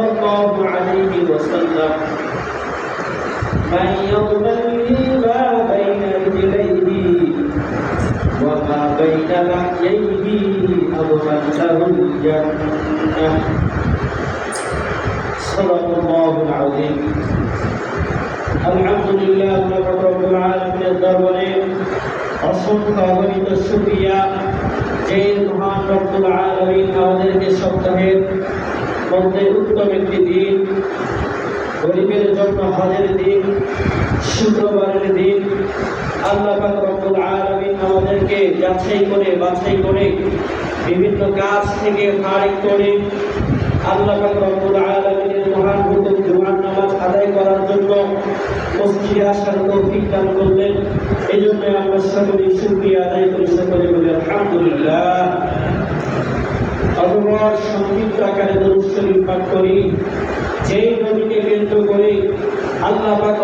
صلى الله عليه وسلم من يضمن لي ما بين رجليه وما بين لحييه أضمن له الجنة صدق الله العظيم الحمد لله رب العالمين দরবারে অসংখ্য অগণিত শুকরিয়া যে মহান রব্বুল আলামিন আমাদেরকে সপ্তাহের মধ্যে উত্তম একটি দিন, গরিবের জন্য হজের দিন, শুক্রবারের দিন, আল্লাহ রব্বুল আলামিন আমাদেরকে যাচাই করে, বাছাই করে বিভিন্ন কাজ থেকে ফারিক করে আল্লাহ রব্বুল আলামিনের মহান হুকুম জুমার নামাজ আদায় করার জন্য মসজিদে আসার তৌফিক দান করলেন। এই জন্য আমরা সকলেই শুকরিয়া আদায় করি সকলে আলহামদুলিল্লাহ। অথবা সংক্ষিপ্ত আকারে দরুদ শরীফ পাঠ করি। যেই নবীকে কেন্দ্র করে আল্লাহ পাক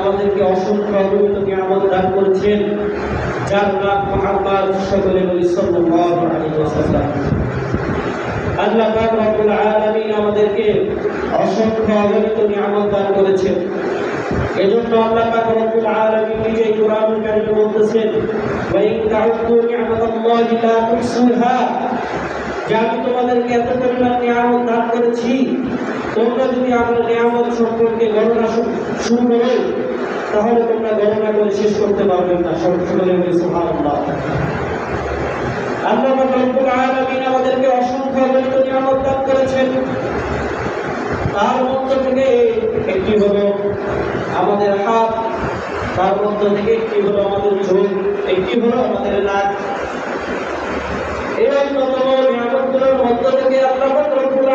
আমাদেরকে অসংখ্য অগণিত নিয়ামত দান করেছেন, যার নাম মুহাম্মদ সকলে বলি আল্লাহ রব্বুল আমাদেরকে অসংখ্য অগণিত নিয়ামত দান করেছেন। এজন্য আল্লাহ পাক রব্বুল নিজে কোরআন বলতেছেন, ওয়া ইন তাউদ্দু নি'মাতাল্লাহি আমি তোমাদেরকে এত পরিমাণ নিয়ামত দান করেছি, তোমরা যদি আমার নিয়ামত সম্পর্কে গণনা শুরু করো, তাহলে তোমরা গণনা করে শেষ করতে পারবে না। সকলে তার থেকে একটি আমাদের হাত, তার মধ্য থেকে একটি হলো আমাদের একটি হলো আমাদের নাক এই অন্যতম নিয়ামতগুলোর মধ্য থেকে আল্লাহ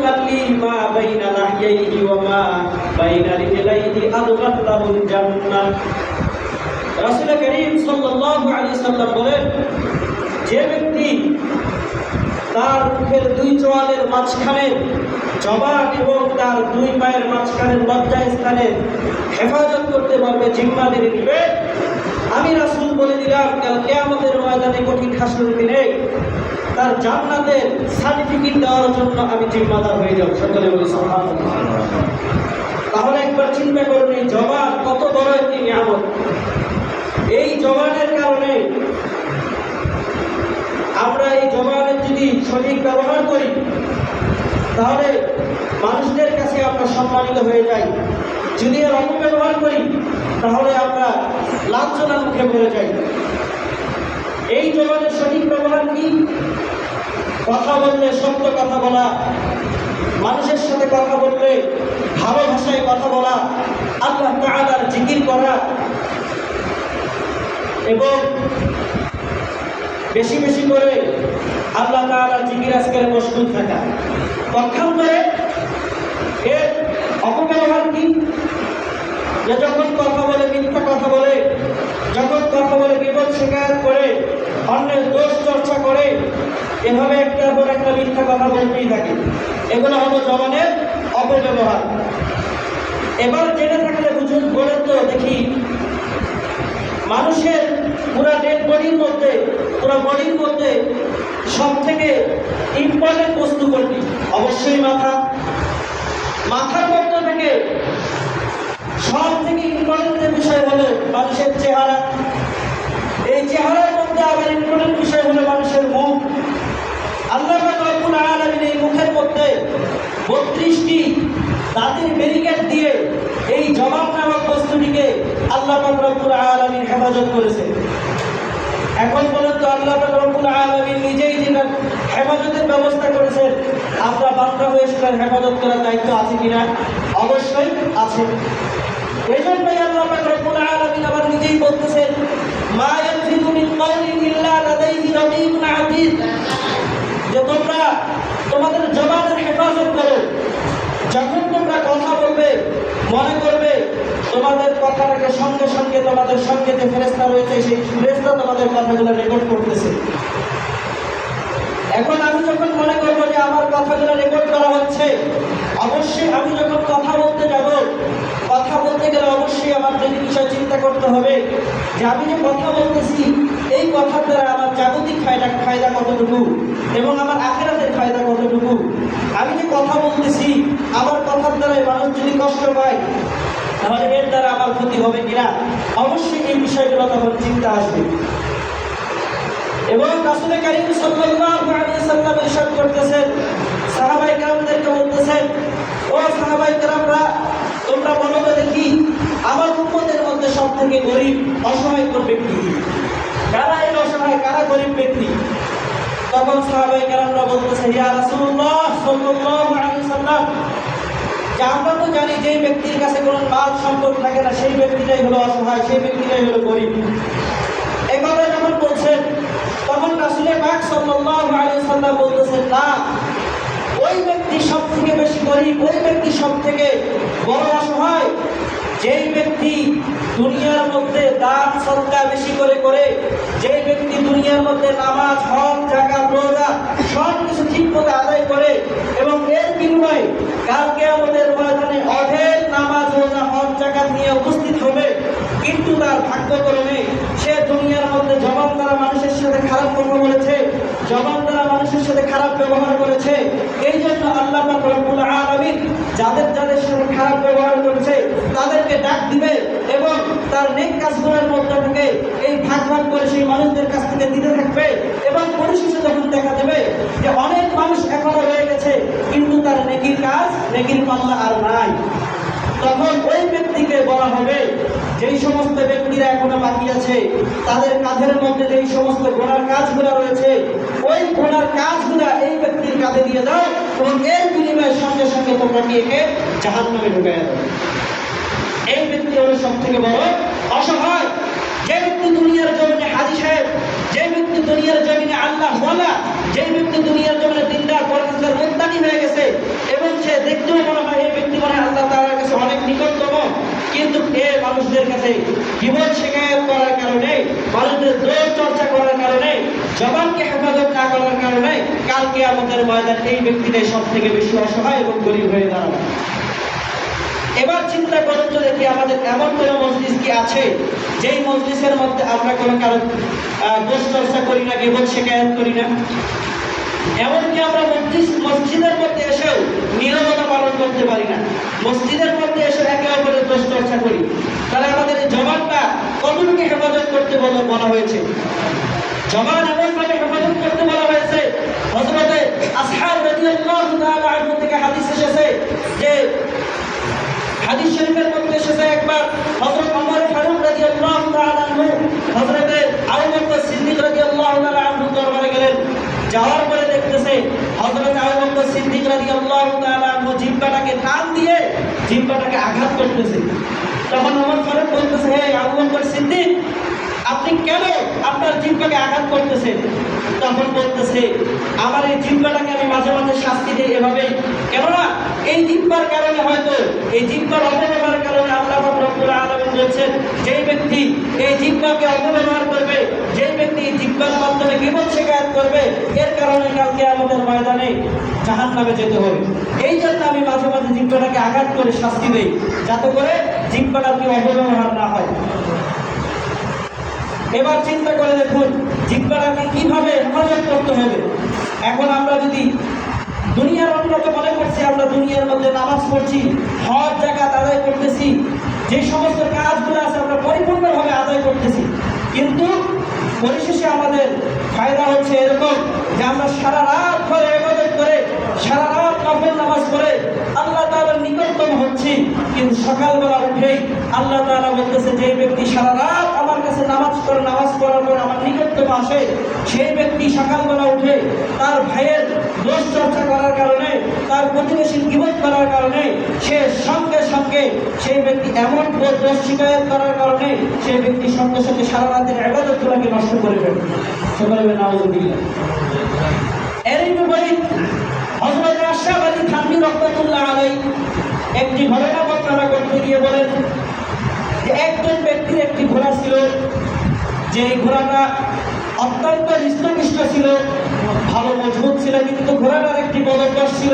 من يضمن لي ما بين لحييه وما بين رجليه أضمن له الجنة রাসূল করিম সাল্লাল্লাহু আলাইহি সাল্লাম বলেন যে ব্যক্তি তার মুখের দুই চোয়ালের মাঝখানে জবান এবং তার দুই পায়ের মাঝখানে লজ্জা স্থানে হেফাজত করতে পারবে জিম্মাদারি দিবে আমি রাসূল বলে দিলাম কাল কিয়ামতের ময়দানে কঠিন হাসরের দিনে তার জান্নাতের সার্টিফিকেট দেওয়ার জন্য আমি জিম্মাদার হয়ে যাব। সকলে বলি তাহলে একবার চিন্তা করুন, এই জবান কত বড় একটি নিয়ামত। এই জবানের কারণে আমরা এই জবানের যদি সঠিক ব্যবহার করি, তাহলে মানুষদের কাছে আমরা সম্মানিত হয়ে যাই। যদি এর অপব্যবহার করি, তাহলে আমরা লাঞ্ছনার মুখে পড়ে যাই। এই জবানের সঠিক ব্যবহার কি? কথা বললে সত্য কথা বলা, মানুষের সাথে কথা বললে ভালো ভাষায় কথা বলা, আল্লাহ তাআলার জিকির করা এবং বেশি বেশি করে আল্লাহ তাআলার জিকির আজকের মশগুল থাকা। পক্ষান্তরে এর অপব্যবহার কি? যে যখন কথা বলে, মিথ্যা কথা বলে, যখন কথা বলে বিপদ স্বীকার করে অন্যের দোষ চর্চা করে এভাবে একটার পর একটা মিথ্যা কথা বলতেই থাকে। এগুলো হলো জবানের অপব্যবহার। এবার জেনে থাকলে বুঝুন, বলেন তো দেখি, মানুষের পুরা ডেড বডির মধ্যে, পুরো বডির মধ্যে সব থেকে ইম্পর্টেন্ট বস্তু কোনটি? অবশ্যই মাথা। মাথার মধ্য থেকে সব থেকে ইম্পর্টেন্ট বিষয় হলো মানুষের চেহারা। এই চেহারার মধ্যে ইম্পর্টেন্ট বিষয় হলো মানুষের মুখ আল্লাহ রব্বুল আলামিন এই মুখের মধ্যে বত্রিশটি তাদের ব্যারিকেড দিয়ে এই জবাব নামক বস্তুটিকে আল্লাহ রব্বুল আলামিন হেফাজত করেছে। এখন পর্যন্ত আল্লাহ রব্বুল আলামিন নিজেই যেটা হেফাজতের ব্যবস্থা করেছেন, আমরা বান্দা হয়ে সেটার হেফাজত করার দায়িত্ব আছে কিনা? অবশ্যই আছে। এই জন্যই আল্লাহ রব্বুল আলামিন আবার নিজেই বলতেছেন মা ইয়ালফিযু মিন কাওলিন ইল্লা লাদাইহি তোমাদের জবানের হেফাজত করো। যখন তোমরা কথা বলবে, মনে করবে, তোমাদের কথাটাকে সঙ্গে সঙ্গে তোমাদের সঙ্গে যে ফেরেস্তা রয়েছে, সেই ফেরেস্তা তোমাদের কথাগুলো রেকর্ড করতেছে। এখন আমি যখন মনে করব যে আমার কথাগুলো রেকর্ড করা হচ্ছে, অবশ্যই আমি যখন কথা বলতে যাব, কথা বলতে গেলে অবশ্যই আমার যদি বিষয় চিন্তা করতে হবে যে আমি যে কথা বলতেছি, এই কথার দ্বারা আমার জাগতিক ফায়দা ফায়দা কতটুকু এবং আমার আখেরাতের ফায়দা কতটুকু? আমি যে কথা বলতেছি, আমার কথার দ্বারাই মানুষ যদি কষ্ট পায়, তাহলে এর দ্বারা আমার ক্ষতি হবে কিনা? অবশ্যই এই বিষয়গুলো তখন চিন্তা আসবে। এবং রাসূল কারীম সাল্লাল্লাহু আলাইহি সাল্লাম করতেছেন, সাহাবায়ে কেরামদেরকে বলতেছেন, ও সাহাবায়ে কেরামরা, তোমরা তো দেখি আমার উম্মতের মধ্যে সবথেকে গরিব অসহায় ব্যক্তি। কারা এই অসহায়, কারা গরিব ব্যক্তি? তখন সাহাবায়ে কেরামরা বলতেছে, ইয়া রাসূলুল্লাহ সাল্লাল্লাহু আলাইহি সাল্লাম, যে আমরা তো জানি যেই ব্যক্তির কাছে কোনো মাল সম্পদ থাকে না, সেই ব্যক্তিটাই হলো অসহায়, সেই ব্যক্তিটাই হলো গরিব। এই কথা যখন বলছেন, তখন রাসুলের পাক সাল্লাল্লাহু আলাইহি সাল্লাম বলতেছেন, না, ওই ব্যক্তি সব থেকে বেশি গরিব, ওই ব্যক্তি সব থেকে বড় অসহায় যেই ব্যক্তি দুনিয়ার মধ্যে দান সদকা বেশি করে করে, যেই ব্যক্তি দুনিয়ার মধ্যে নামাজ, হজ, জাকাত, রোজা সব কিছু ঠিক আদায় করে এবং এর বিনিময়ে কালকে আমাদের ময়দানে অঢেল নামাজ, রোজা, হজ, জাকাত নিয়ে উপস্থিত হবে। কিন্তু তার ভাগ্যক্রমে সে দুনিয়ার মধ্যে জবান দ্বারা মানুষের সাথে খারাপ কথা বলেছে, জবান দ্বারা মানুষের সাথে খারাপ ব্যবহার করেছে। এই জন্য আল্লাহ রব্বুল আলামিন যাদের যাদের সাথে খারাপ ব্যবহার করেছে তাদেরকে ডাক দিবে এবং তার নেক কাজগুলোর মধ্য থেকে এই ভাগ ভাগ করে সেই মানুষদের কাছ থেকে দিতে থাকবে এবং পরিশেষে যখন দেখা দেবে যে অনেক মানুষ এখনও রয়ে গেছে, কিন্তু তার নেকির কাজ, নেকির পাল্লা আর নাই। তখন ওই ব্যক্তিকে বলা হবে, যেই সমস্ত ব্যক্তিরা এখনও বাকি আছে, তাদের কাঁধের মধ্যে যেই সমস্ত গোনার কাজগুলো রয়েছে, ওই গোনার কাজগুলো এই ব্যক্তির কাঁধে দিয়ে দাও এবং এর বিনিময়ে সঙ্গে সঙ্গে তোমরা কি একে জাহান নামে ঢুকে দাও। এই ব্যক্তি হলো সব থেকে বড় অসহায়। যে ব্যক্তি দুনিয়ার জমিনে হাজি সাহেব, যে ব্যক্তি দুনিয়ার জমিনে আল্লাহ ওয়ালা, যে ব্যক্তি দুনিয়ার জমিনে দিনদার পরকার মুক্তানি হয়ে গেছে, এবং সে দেখতেও মনে হয় এই ব্যক্তি মনে আল্লাহ তাআলার কাছে অনেক নিকটতম, কিন্তু এ মানুষদের কাছে জীবন শেখায়ত করার কারণে, মানুষদের দোষ চর্চা করার কারণে, জবানকে হেফাজত না করার কারণে কালকে আমাদের ময়দান এই ব্যক্তিটাই সব থেকে বেশি অসহায় এবং গরিব হয়ে দাঁড়াবে। এবার চিন্তা করুন তো দেখি আমাদের এমন কোনো মজলিস কি আছে, যেই মজলিসের মধ্যে আমরা কোনো কারও দোষ চর্চা করি না কেবল শেখায়ত করি না? এমনকি আমরা মসজিদ মসজিদের মধ্যে এসেও নিরবতা পালন করতে পারি না। মসজিদের মধ্যে এসে একে অপরের দোষ চর্চা করি। তাহলে আমাদের জবানটা কতটুকু হেফাজত করতে বলা হয়েছে? জবান এমনভাবে হেফাজত করতে বলা হয়েছে, হযরতে আসহাব রাদিয়াল্লাহু তাআলা আনহু থেকে হাদিস এসেছে যে হাদিস শরীফের মধ্যে এসেছে একবার হযরত ওমর ফারুক রাদিয়াল্লাহু তাআলা আনহু। হযরত আবু বকর সিদ্দিক রাদিয়াল্লাহু তাআলা আনহু দরবারে গেলেন। যাওয়ার পরে দেখতেছে হযরত আবু বকর সিদ্দিক রাদিয়াল্লাহু তাআলা আনহু জিব্বাটাকে টান দিয়ে জিব্বাটাকে আঘাত করতেছে। তখন ওমর ফারুক বলতেছে, হে আবু বকর সিদ্দিক আপনি কেন আপনার জিহ্বাকে আঘাত করতেছেন? তখন বলতেছে, আমার এই জিহ্বাটাকে আমি মাঝে মাঝে শাস্তি দিই এভাবে। কেননা এই জিহ্বার কারণে হয়তো, এই জিহ্বার অপব্যবহারের কারণে আল্লাহ রব্বুল আলামিন বলছেন, যেই ব্যক্তি এই জিহ্বাকে অপব্যবহার করবে, যেই ব্যক্তি এই জিহ্বার মাধ্যমে বিপদ শেখায়ত করবে, এর কারণে কালকে আমাদের ময়দানে জাহান নামে যেতে হবে। এই জন্য আমি মাঝে মাঝে জিহ্বাটাকে আঘাত করে শাস্তি দিই, যাতে করে জিহ্বাটার কি অপব্যবহার না হয়। এবার চিন্তা করে দেখুন জিব্বাটাকে কীভাবে হেফাজত করতে হবে? এখন আমরা যদি দুনিয়ার অন্যকে মনে করছি, আমরা দুনিয়ার মধ্যে নামাজ পড়ছি, হজ জায়গাত আদায় করতেছি, যে সমস্ত কাজগুলো আছে আমরা পরিপূর্ণভাবে আদায় করতেছি। কিন্তু পরিশেষে আমাদের ফায়দা হচ্ছে এরকম যে আমরা সারা রাত ধরে এবাদত করে, সারা রাত নফল নামাজ পড়ে আল্লাহ তাআলার নিকটতম হচ্ছি। কিন্তু সকালবেলা উঠেই আল্লাহ তাআলা বলতেছে যে ব্যক্তি সারা রাত কাছে নামাজ পড়ে, নামাজ পড়ার পর আমার নিকটতম আসে সেই ব্যক্তি সকালবেলা উঠে তার ভাইয়ের দোষ চর্চা করার কারণে, তার প্রতিবেশীর বিপদ করার কারণে, সে সঙ্গে সঙ্গে সেই ব্যক্তি এমন দোষ শিকায়ত করার কারণে সেই ব্যক্তি সঙ্গে সঙ্গে সারা রাতের আবাদতগুলোকে নষ্ট করে ফেলবে নাউজুবিল্লাহ। এরই বিপরীত হজরত আশরাফ আলী থানভী রহমতুল্লাহ আলাই একটি ঘটনা বর্ণনা করতে গিয়ে বলেন একজন ব্যক্তির একটি ঘোড়া ছিল যে ঘোড়াটা অত্যন্ত হৃষ্টপুষ্ট ছিল, ভালো মজবুত ছিল, কিন্তু ঘোড়াটার একটি বদভ্যাস ছিল।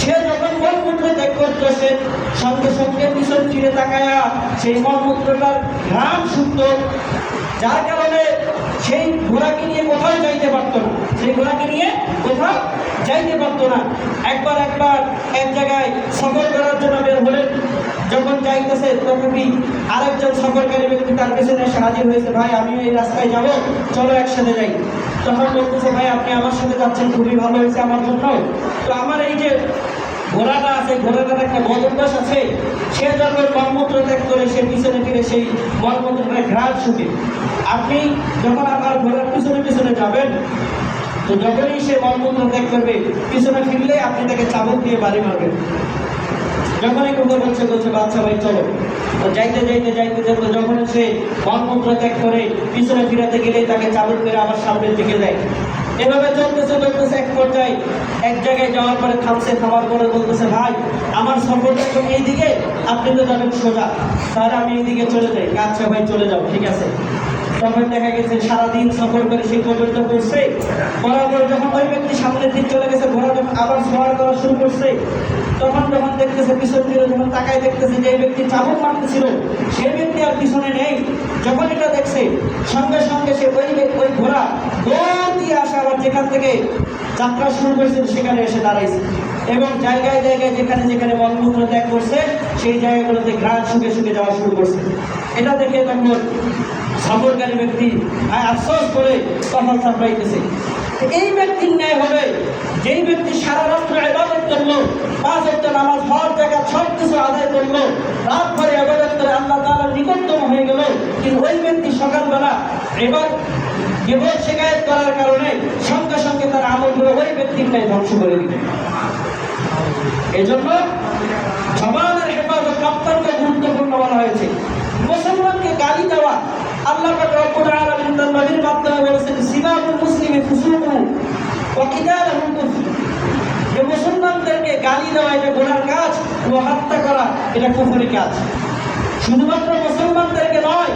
সে যখন মলমূত্র ত্যাগ করতেছে সঙ্গে সঙ্গে পিছন ফিরে তাকায়া সেই মলমূত্রটার ঘ্রাণ শুনত, যার কারণে সেই ঘোড়াকে নিয়ে কোথাও যাইতে পারতো না। সেই ঘোড়াকে নিয়ে কোথাও যাইতে পারতো না। একবার একবার এক জায়গায় সফর করার জন্য বের হলেন। যখন যাইতেছে তখনই আরেকজন সফরকারী ব্যক্তি তার পেছনে হাজির হয়েছে, ভাই, আমিও এই রাস্তায় যাব, চলো একসাথে যাই। তখন বলতেছে, ভাই, আপনি আমার সাথে যাচ্ছেন, খুবই ভালো হয়েছে আমার জন্য। তো আমার এই যে ঘোড়াটা আছে, ঘোড়াটার একটা বদভ্যাস আছে। সে যখন মলমূত্র ত্যাগ করে সে পিছনে ফিরে সেই মলমূত্রটা ঘ্রাণ শুকে আপনি যখন আপনার ঘোড়ার পিছনে পিছনে যাবেন, তো যখনই সে মলমূত্র ত্যাগ করবে, পিছনে ফিরলে আপনি তাকে চাবুক দিয়ে বাড়ি মারবেন। যখনই কথা বলছে বলছে, বাচ্চা ভাই, চলো। তো যাইতে যাইতে যাইতে যাইতে যখন সে মলমূত্র ত্যাগ করে পিছনে ফিরাতে গেলে তাকে চাবুক মেরে আবার সামনের দিকে যায় এভাবে চলতেছে চলতেছে এক পর্যায়ে। এক জায়গায় যাওয়ার পরে থামছে থামার পরে বলতেছে, ভাই, আমার সফরটা এখন এইদিকে, আপনি তো যাবেন সোজা। তাহলে আমি এইদিকে চলে যাই। আচ্ছা ভাই, চলে যাও, ঠিক আছে। তখন দেখা গেছে, সারাদিন সফর করে সে পর্যন্ত করছে করার যখন ওই ব্যক্তি সামনের দিক চলে গেছে, ঘোড়া যখন আবার সওয়ার করা শুরু করছে, তখন যখন দেখতেছে পিছন ফিরে যখন তাকায় দেখতেছে যে ব্যক্তি চাবুক মারতেছিল সেই ব্যক্তি আর পিছনে নেই। যখন এটা দেখছে, সঙ্গে সঙ্গে সে ওই ওই ঘোড়া দৌড় দিয়ে আসে আবার যেখান থেকে যাত্রা শুরু করেছিল, সেখানে এসে দাঁড়াইছে। এবং জায়গায় জায়গায় যেখানে যেখানে মলমূত্র ত্যাগ করছে, সেই জায়গাগুলোতে ঘ্রাণ শুকে শুকে যাওয়া শুরু করছে। এটা দেখে তখন সফরকারী ব্যক্তি আফসোস করে কপাল চাপড়াইতেছে তো এই ব্যক্তির ন্যায় হবে, যেই ব্যক্তি সারা রাত্র ইবাদত করল পাঁচ একটা নামাজ হর জায়গা সব কিছু আদায় করল, রাত ভরে ইবাদত করে আল্লাহ তাআলার নিকটতম হয়ে গেল, কিন্তু ওই ব্যক্তি সকালবেলা এবার কেবল শেখায়ত করার কারণে সঙ্গে সঙ্গে তার আমলগুলো ওই ব্যক্তির ন্যায় ধ্বংস করে দিবে এজন্য জবানের হেফাজত অত্যন্ত গুরুত্বপূর্ণ বলা হয়েছে। মুসলমানকে গালি দেওয়া আল্লাহ পাক মাধ্যমে বলেছেন সিবাবুল মুসলিমি ফুসুকু ওয়া কিতালুহু কুফর। যে মুসলমানদেরকে গালি দেওয়া এটা গুনার কাজ ও হত্যা করা এটা কুফরি কাজ। শুধুমাত্র মুসলমানদেরকে নয়,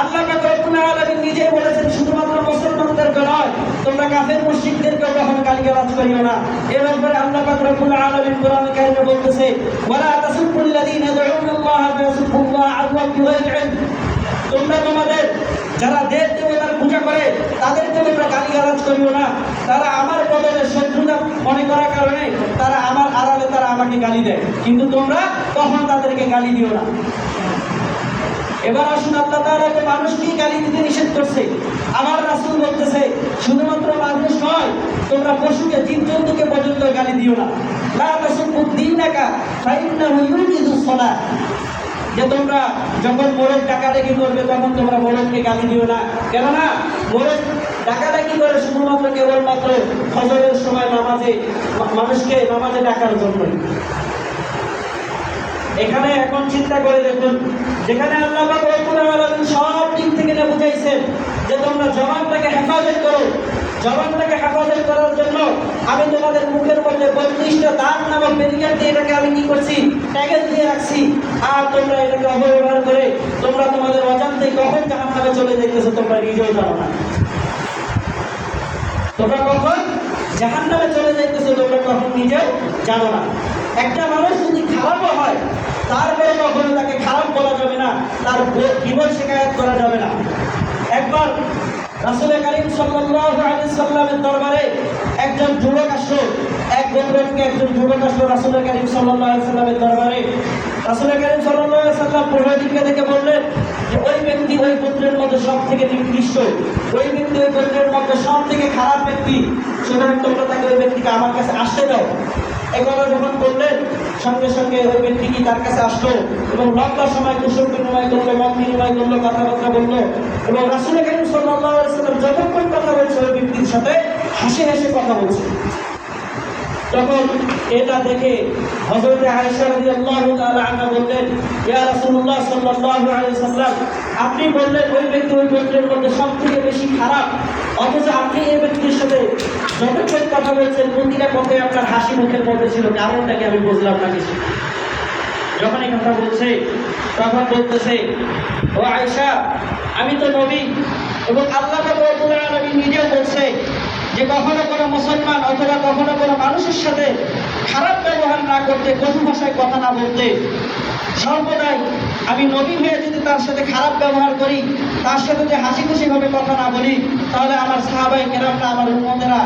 আল্লাহ পাক রব্বুল আলামিন নিজেই বলেছেন, শুধুমাত্র মুসলমানদেরকে নয় তোমরা কাফের মুশরিকদেরকে কখনো গালিগালাজ করিও না। এর ব্যাপারে আল্লাহ পাক রব্বুল আলামিন কোরআন কারিমে বলতেছে, ওয়ালা তাসুবুল লাযিনা ফায়াসুবুল্লাহ বিগাইরি ইলম। তোমরা তোমাদের, যারা দেব দেবতার পূজা করে, তাদেরকে তোমরা গালিগালাজ করিও না। তারা আমার বদলে শত্রুতা মনে করার কারণে তারা আমার আড়ালে তারা আমাকে গালি দেয়। কিন্তু তোমরা তখন তাদেরকে গালি দিও না। এবার আসুন আল্লাহ তাআলা যে মানুষকেই গালি দিতে নিষেধ করছে। আমার রাসূল বলতেছে, শুধুমাত্র মানুষ নয়, তোমরা পশুকে জীবজন্তুকে পর্যন্ত গালি দিও না। লা তাসুবু দীনাকা, ফাইন্নাহু ইউজিদুস সালাহ যে তোমরা যখন মোরগ ডাকাডাকি করবে, তখন তোমরা মোরগকে গালি দিও না। কেননা মোরগ ডাকাডাকি করে শুধুমাত্র কেবলমাত্র ফজরের সময় নামাজে, মানুষকে নামাজে ডাকার জন্যই। এখানে এখন চিন্তা করে দেখুন, যেখানে আল্লাহ সব দিক থেকে না বুঝাইছেন, যে তোমরা জবানটাকে হেফাজত করো। জবানটাকে হেফাজত করার জন্য আমি তোমাদের মুখের মধ্যে বত্রিশটা দাঁত নামক ব্যারিকেড দিয়ে এটাকে আমি কি করছি, ট্যাগেল দিয়ে রাখছি। আর তোমরা এটাকে অপব্যবহার করে তোমরা তোমাদের অজান্তে কখন জাহান নামে চলে যাইতেছো তোমরা নিজেও জানো না। তোমরা কখন জাহান নামে চলে যাইতেছো তোমরা কখন নিজেও জানো না। একটা মানুষ যদি খারাপও হয় তারপরে কখনো তাকে খারাপ বলা যাবে না, তার জীবন শেখায়ত করা যাবে না। একবার রাসুল করিম সাল্লামের দরবারে একজন যুবক আসলো, এক গোত্রকে একজন যুবক আসলো রাসুল করিম সাল্লামের দরবারে। রাসুল করিম সাল্লাম পুরোহিতকে দেখে বললেন যে, ওই ব্যক্তি ওই গোত্রের মধ্যে সব থেকে নিকৃষ্ট। ওই ব্যক্তি ওই গোত্রের মধ্যে সব থেকে খারাপ ব্যক্তি। সুতরাং তোমরা তাকে ওই ব্যক্তিকে আমার কাছে আসতে দাও। কথা যখন বললেন সঙ্গে সঙ্গে ওই ব্যক্তি কি তার কাছে আসলো এবং লম্বা সময় কুশল বিনিময় করল মত বিনিময় করল, কথাবার্তা বলল। এবং রাসুল করিম সাল্লাহ সাল্লাম যতক্ষণ কথা বলছে ওই ব্যক্তির সাথে হাসি হাসি কথা বলছে। তখন এটা দেখে বললেন আপনি বললেন ওই ব্যক্তি ওই ব্যক্তির মধ্যে সবথেকে বেশি খারাপ। অথচ আপনি এই ব্যক্তির সাথে যতক্ষণ কথা বলছেন, প্রতিটা পথে আপনার হাসি মুখের মধ্যে ছিল কারণটাকে আমি বুঝলাম না কিছু? যখন এই কথা বলছে, তখন বলতেছে, ও আয়েশা, আমি তো নবী এবং আল্লাহ নিজেও বলছে যে কখনো কোনো মুসলমান অথবা কখনো কোনো মানুষের সাথে খারাপ ব্যবহার না করতে কঠোর ভাষায় কথা না বলতে, সর্বদাই আমি নবী হয়ে যদি তার সাথে খারাপ ব্যবহার করি, তার সাথে যদি হাসি খুশি ভাবে কথা না বলি, তাহলে আমার সাহাবাই কেরামরা, আমার উন্মতেরা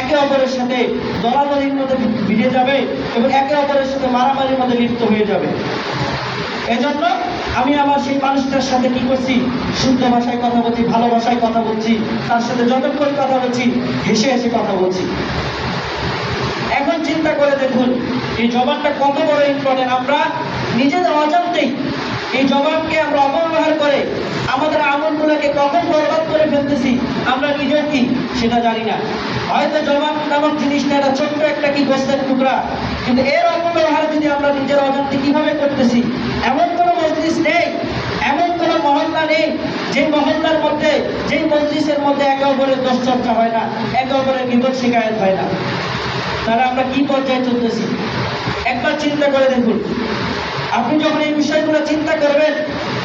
একে অপরের সাথে দলাদলির মধ্যে ভিড়ে যাবে এবং একে অপরের সাথে মারামারির মধ্যে লিপ্ত হয়ে যাবে। এজন্য আমি আমার সেই মানুষটার সাথে কি করছি? শুদ্ধ ভাষায় কথা বলছি, ভালো ভাষায় কথা বলছি, তার সাথে যতক্ষণ কথা বলছি, হেসে হেসে কথা বলছি। এখন চিন্তা করে দেখুন, এই জবানটা কত বড় ইম্পর্টেন্ট আমরা নিজেদের অজান্তেই এই জবানকে আমরা অপব্যবহার করে আমাদের আমলগুলোকে কখন বরবাদ করে ফেলতেছি, আমরা নিজের কি সেটা জানি না। হয়তো জবান নামক জিনিসটা একটা ছোট্ট একটা কি গোস্তের টুকরা, কিন্তু এর অপব্যবহার যদি আমরা নিজের অজান্তে কীভাবে করতেছি, এমন কোনো মজলিস নেই, এমন কোনো মহল্লা নেই যে মহল্লার মধ্যে, যেই মজলিসের মধ্যে একে অপরের দোষ চর্চা হয় না, একে অপরের বিপদ শিকায়ত হয় না। তাহলে আমরা কি পর্যায়ে চলতেছি? একবার চিন্তা করে দেখুন। আপনি যখন এই বিষয়গুলো চিন্তা করবেন,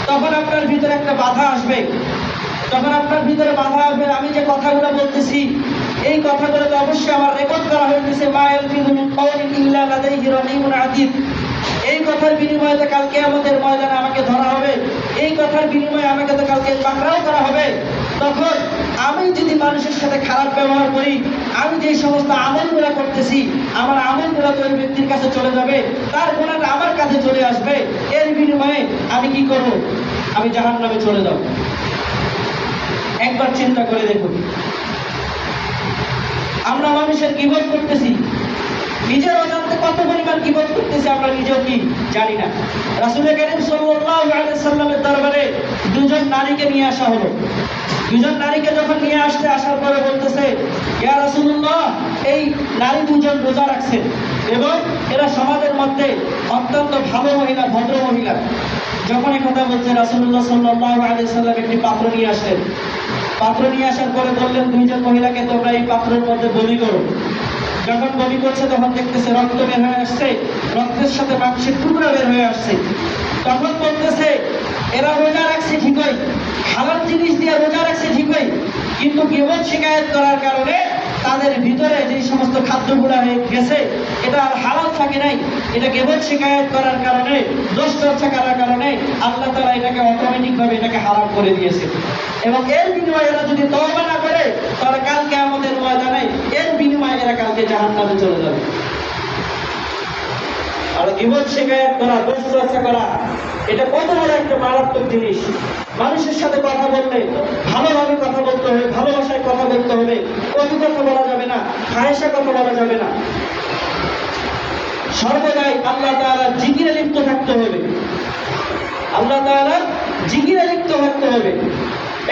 তখন আপনার ভিতরে একটা বাধা আসবে। তখন আপনার ভিতরে বাধা আসবে, আমি যে কথাগুলো বলতেছি, এই কথাগুলো তো অবশ্যই আমার রেকর্ড করা হয়েছে এই কথার বিনিময়ে কালকে আমাদের ময়দানে আমাকে ধরা হবে। এই কথার বিনিময়ে আমাকে তো কালকে পাকড়াও করা হবে। তখন আমি যদি মানুষের সাথে খারাপ ব্যবহার করি, আমি যে সমস্ত আমলগুলো করতেছি, আমার আমলগুলো তো ওই ব্যক্তির কাছে চলে যাবে, তার গুণাটা আমার কাছে চলে আসবে, এর বিনিময়ে আমি কি করব? আমি জাহান নামে চলে যাব। একবার চিন্তা করে দেখুন। আমরা মানুষের কিবোধ করতেছি? নিজের অজান্তে কত পরিমাণ কিবোধ করতেছি আমরা নিজেও কি জানি না। রাসুল করিম আলাইহি সাল্লামের দরবারে দুজন নারীকে নিয়ে আসা হলো। দুজন নারীকে যখন নিয়ে আসতে আসার পরে বলতেছে, ইয়া রাসূলুল্লাহ, এই নারী দুজন রোজা রাখছেন এবং এরা সমাজের মধ্যে অত্যন্ত ভালো মহিলা, ভদ্র মহিলা। যখন এই কথা বলছে, রাসূলুল্লাহ সাল্লাল্লাহু আলাইহি সাল্লাম একটি পাত্র নিয়ে আসলেন। পাত্র নিয়ে আসার পরে বললেন, দুইজন মহিলাকে তোমরা এই পাত্রের মধ্যে বলি করো। যখন বমি করছে, তখন দেখতেছে রক্ত বের হয়ে আসছে। রক্তের সাথে মাংসের টুকরা বের হয়ে আসছে। তখন বলতেছে, এরা রোজা রাখছে ঠিকই। হালাল জিনিস দিয়ে রোজা রাখছে ঠিকই। কিন্তু কেবল শিকায়ত করার কারণে তাদের ভিতরে যে সমস্ত খাদ্যগুলো গেছে এটা আর হালাল থাকে নাই। এটা কেবল শিকায়ত করার কারণে, দোষ চর্চা করার কারণে আল্লাহ তারা এটাকে অটোমেটিক ভাবে এটাকে হারাম করে দিয়েছে। এবং এর বিনিময়ে এরা যদি তওবা না করে, তাহলে কালকে আমাদের ময়দানে এর বিনিময়ে এরা কালকে জাহান নামে চলে যাবে। আর জীবন শিকায়ত করা, দোষ চর্চা করা এটা কত বড় একটা মারাত্মক জিনিস। মানুষের সাথে কথা বললে ভালোভাবে কথা বলতে হবে ভালো ভাষায় কথা বলতে হবে। কটু কথা বলা যাবে না খায়সা কথা বলা যাবে না। সর্বদাই আল্লাহ তাআলা জিকিরে লিপ্ত থাকতে হবে। আল্লাহ তাআলা জিকিরে লিপ্ত থাকতে হবে।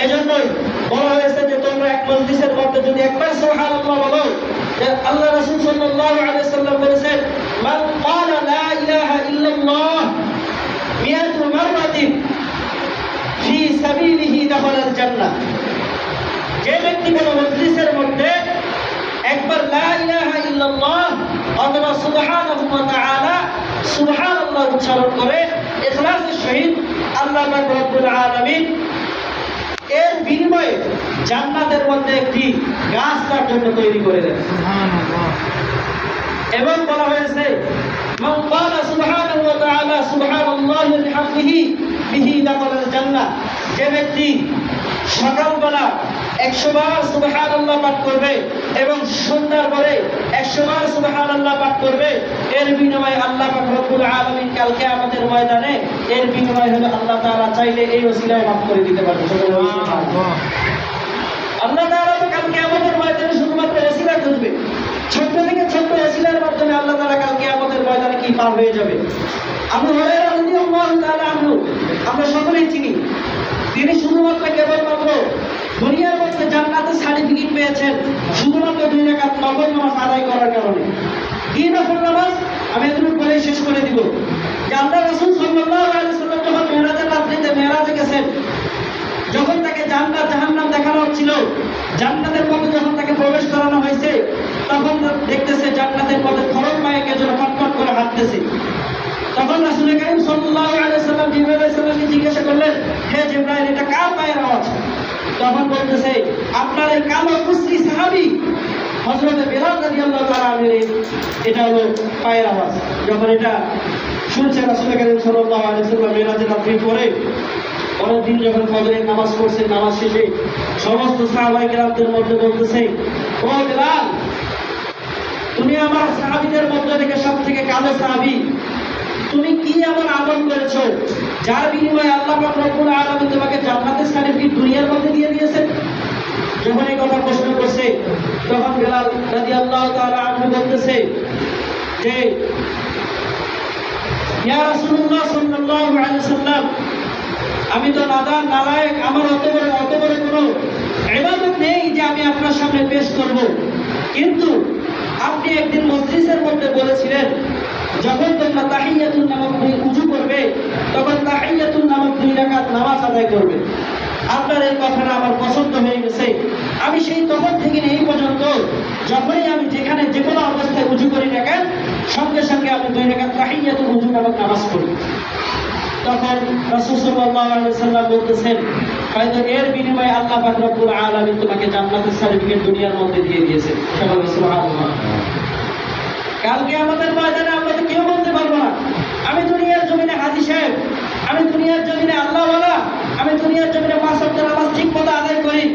এজন্যই বলা হয়েছে যে তোমরা এক মজলিসের মধ্যে যদি একবার সুবহানাল্লাহ বলো, যে আল্লাহ রাসূল সাল্লাল্লাহু আলাইহি সাল্লাম বলেছেন, মান ক্বালা লা ইলাহা ইল্লাল্লাহ মিয়াতু মাররাতিন ফি সাবিলিহি দাখালাল জান্নাহ। যে ব্যক্তি কোনো মজলিসের মধ্যে একবার লা ইলাহা ইল্লাল্লাহ অথবা সুবহানাহু ওয়া তাআলা উচ্চারণ করে ইখলাসের সহিত আল্লাহ পাক রব্বুল আলামিন এর বিনিময়ে জান্নাতের মধ্যে একটি গাছ তার জন্য তৈরি করে দেন। এবং বলা হয়েছে من قال سبحانه وتعالى سبحان الله وبحمده به دخل الجنة যে ব্যক্তি সকালবেলা একশো বার সুবহান আল্লাহ পাঠ করবে এবং সন্ধ্যার পরে একশো বার সুবহান আল্লাহ পাঠ করবে এর বিনিময়ে আল্লাহ পাক রব্বুল আলামিন কালকে আমাদের ময়দানে এর বিনিময়ে হলো আল্লাহ তাআলা চাইলে এই ওসিলায় মাফ করে দিতে পারবে ছোট্ট থেকে ছোট্ট ওসিলার মাধ্যমে আল্লাহ তাআলা কালকে আমাদের ময়দানে কি পার হয়ে যাবে? আবু আমরা সকলেই চিনি। তিনি শুধুমাত্র কেবলমাত্র দুনিয়ার মধ্যে জান্নাতের সার্টিফিকেট পেয়েছেন, শুধুমাত্র দুই রাকাত নফল নামাজ আদায় করার কারণে। কি নফল নামাজ আমি এতটুকু বলে শেষ করে দিব। যে আল্লাহ রাসূল সাল্লাম যখন মেরাজের রাত্রিতে মেরাজে গেছেন যখন তাকে জান্নাত জাহান্নাম দেখানো হচ্ছিল জান্নাতের পথে যখন তাকে প্রবেশ করানো হয়েছে, তখন দেখতেছে জান্নাতের পথে খরচ পায়ে কে যেন ফটফট করে হাঁটতেছে। তখন রাসূল করিম সাল্লাল্লাহু আলাইহি সাল্লাম জিবরাইল সালামকে জিজ্ঞাসা করলেন, হে জিবরাইল, এটা কার পায়ের আওয়াজ? তখন বলতেছে, আপনার এই কালো কুসরি সাহাবী, হযরত বেলাল রাদিয়াল্লাহু তাআলা আনহু এটা হলো পায়ের আওয়াজ। যখন এটা শুনছে রাসূল করিম সাল্লাল্লাহু আলাইহি সাল্লাম মেরাজের রাত্রি পরে পরের দিন যখন ফজরের নামাজ পড়ছে নামাজ শেষে সমস্ত সাহাবাই কেরামদের মধ্যে বলতেছে, ও তুমি আমার সাহাবীদের মধ্যে থেকে সব থেকে কালো সাহাবী। তুমি কি এমন আমল করেছ যার বিনিময়ে আল্লাহ রব্বুল আলামিন তোমাকে জান্নাতের সার্টিফিকেট দুনিয়ার মধ্যে দিয়ে দিয়েছেন? যখন এই কথা প্রশ্ন করছে, তখন বেলাল রাদিয়াল্লাহু তাআলা আনহু বলতেছে যে, ইয়া রাসূলুল্লাহ সাল্লাল্লাহু আলাইহি সাল্লাম আমি তো নাদান নালায়েক, আমার অত বড় অত বড় কোনো ইবাদত নেই যে আমি আপনার সামনে পেশ করব। কিন্তু আপনি একদিন মসজিদের মধ্যে বলেছিলেন, যখন তোমরা তাহিয়াতুন নামক দুই উজু করবে, তখন তাহিয়াতুন নামক দুই রাকাত নামাজ আদায় করবে। আপনার এই কথাটা আমার পছন্দ হয়ে গেছে। আমি সেই তখন থেকে এই পর্যন্ত যখনই আমি যেখানে যে কোনো অবস্থায় উজু করি না কেন, সঙ্গে সঙ্গে আমি দুই রাকাত তাহিয়াতুল উজু নামক নামাজ পড়ি। তখন রাসূল সাল্লাল্লাহু আলাইহি সাল্লাম বলতেছেন হয়তো এর বিনিময়ে আল্লাহ পাক রব্বুল আলামিন তোমাকে জান্নাতের সার্টিফিকেট দুনিয়ার মধ্যে দিয়ে দিয়েছে কালকে আমাদের ময়দানে আমরা কেউ বলতে পারব না। আমি দুনিয়ার জমিনে হাজি সাহেব, আমি দুনিয়ার জমিনে আল্লাহ আমি দুনিয়ার জমিনে পাঁচ সপ্তাহ নামাজ ঠিক মতো আদায় করি।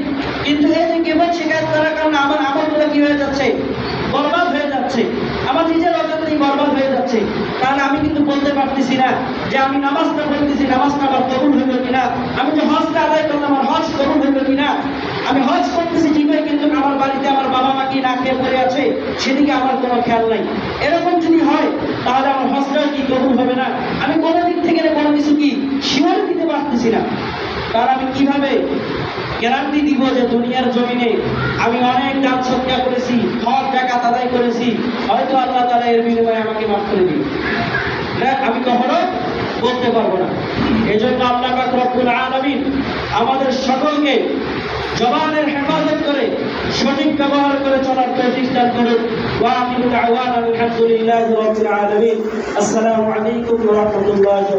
কিন্তু এই যে কেবল শিকায়ত করার কারণে আমার আমলগুলো কি হয়ে যাচ্ছে? বরবাদ হয়ে যাচ্ছে। আমার নিজের অজান্তেই বরবাদ হয়ে যাচ্ছে। তাহলে আমি কিন্তু বলতে পারতেছি না যে আমি নামাজটা পড়তেছি নামাজটা আমার কবুল হইল কিনা? আমি যে হজটা আদায় করলাম, আমার হজ কবুল হইল কিনা? আমি হজ করতেছি ঠিকই, কিন্তু আমার বাড়িতে আমার বাবা মা কি না খেয়ে পড়ে আছে? সেদিকে আমার কোনো খেয়াল নাই। এরকম যদি হয়, তাহলে আমার হজটাও কি কবুল হবে না? আমি কোনো দিক থেকে কোনো কিছু কি শিওর দিতে পারতেছি না। তার আমি কীভাবে গ্যারান্টি দিব যে দুনিয়ার জমিনে আমি অনেক দান সৎকার করেছি হক জাকাত আদায় করেছি। হয়তো আল্লাহ তালা এর বিনিময়ে আমাকে মাফ করে দেখ, আমি কখনো বলতে পারব না। এই জন্য আল্লাহ রব্বুল আলামিন আমাদের সকলকে জবানের হেফাজত করে সঠিক ব্যবহার করে চলার দান করুন। আলহামদুলিল্লাহি আসসালামু আলাইকুম রাহমাতুল্লাহি